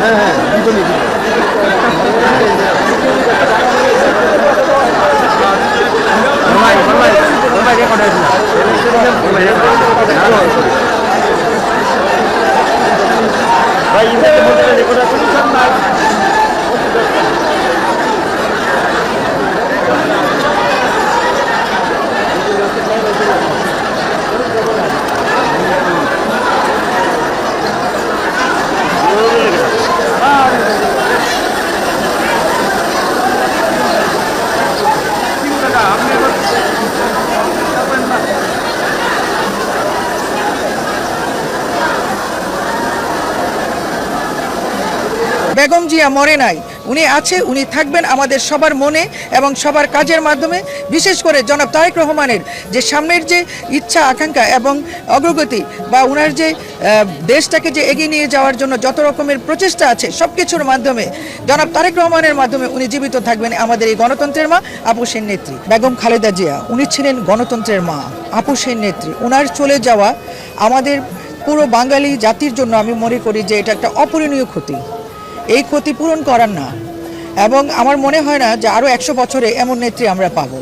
হ্যাঁ হ্যাঁ দুজনই ভাই ইন্টারনেট রেকর্ড বেগম জিয়া মরে নাই। উনি আছে, উনি থাকবেন আমাদের সবার মনে এবং সবার কাজের মাধ্যমে। বিশেষ করে জনাব তারেক রহমানের যে সামনের যে ইচ্ছা, আকাঙ্ক্ষা এবং অগ্রগতি বা ওনার যে দেশটাকে যে এগিয়ে নিয়ে যাওয়ার জন্য যত রকমের প্রচেষ্টা আছে সব কিছুর মাধ্যমে জনাব তারেক রহমানের মাধ্যমে উনি জীবিত থাকবেন আমাদের এই গণতন্ত্রের মা আপু সেন নেত্রী। বেগম খালেদা জিয়া, উনি ছিলেন গণতন্ত্রের মা আপু সেন নেত্রী। ওনার চলে যাওয়া আমাদের পুরো বাঙালি জাতির জন্য আমি মনে করি যে এটা একটা অপূরণীয় ক্ষতি। এই ক্ষতিপূরণ করার না। এবং আমার মনে হয় না যে আরও একশো বছরে এমন নেত্রী আমরা পাবো।